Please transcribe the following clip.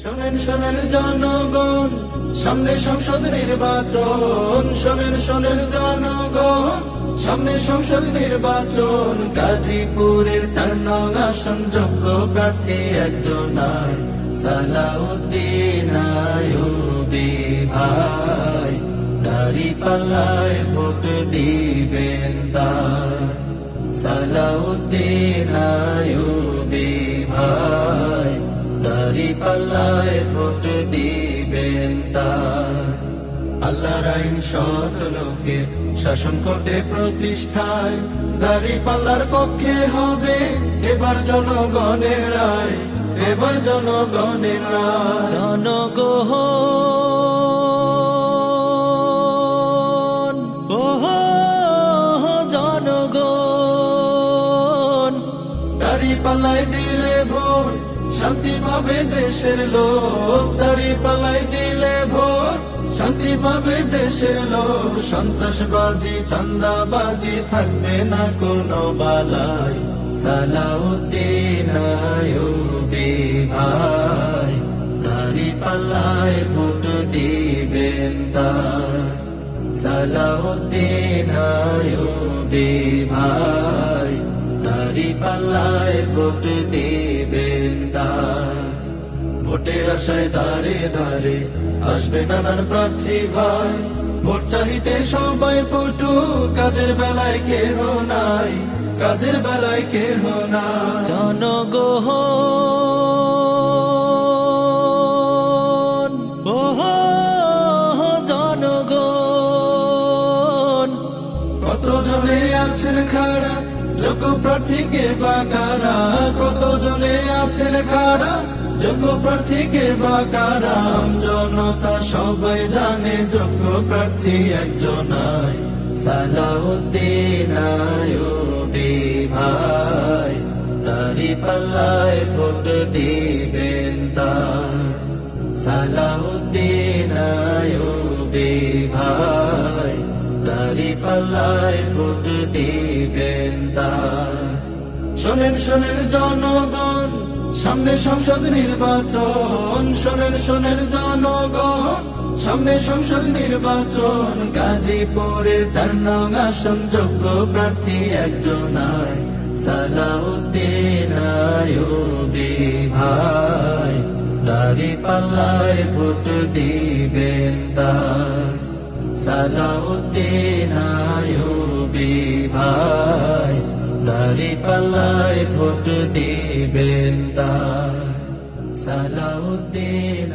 শোনেন শোনেন জনগণ, সামনে সংসদ নির্বাচন। শোনেন শোনেন জনগণ, সামনে সংসদ নির্বাচন। গাজীপুরের চার নং আসন, যোগ্য প্রার্থী একজন সালাউদ্দিন আয়ুবী ভাই। দাড়ি পাল্লায় ভোট দিবেন তার, সালাউদ্দিন আয়ুবী পাল্লায় ভোট দিবেন তার আল্লাহর আইন সৎ লোকের শাসন করতে প্রতিষ্ঠায়। দাড়ি পাল্লার পক্ষে হবে এবার জনগণের রায় এবার জনগণের রায়। জনগণ ওহ জনগণ দাড়ি পাল্লাই দিলে ভোট শান্তি পাবে দেশের লোক, দাড়ি পাল্লাই দিলে ভোট। শান্তি পাবে দেশের লোক, সন্ত্রাসবাজি চান্দাবাজি থাকবে না কোনো বালাই। সালাউদ্দিন আয়ুবী ভাই, দাড়ি পাল্লায় ভোট দিবেন তার সালাউদ্দিন আয়ুবী ভাই, দাড়ি পাল্লায় ভোট দিবেন ভোটের আশায় দাঁড়ে দাঁড়ে আসবে নানান প্রার্থী ভাই। ভোট চাহিতে সবাই পটু কাজের বেলায় কেহ নাই, কাজের বেলায় কেহ নাই। জনগণ যোগ্য প্রার্থীকে বাকারা। কত জনে খাড়া? যোগ্য প্রার্থীকে বাকারাম জনতা সবাই জানে যোগ্য প্রার্থী একজনাই সালাউদ্দিন ভাই দাড়ি পাল্লায় ভোট দিবেন তার সালাউদ্দিন ভাই দাড়ি পাল্লায় ভোট দিবেন তার শোনেন শোনেন জনগণ, সামনে সংসদ নির্বাচন। শোনেন শোনেন জনগণ, সামনে সংসদ নির্বাচন। গাজীপুরের তার নং আসন যোগ্য প্রার্থী একজন সালাউদ্দিন ভাই। দাড়ি পাল্লায় ভোট দিবেন তার সালাউদ্দিন ভাই। দাড়ি পাল্লায় ভোট দিবেন তার সালাউদ্দিন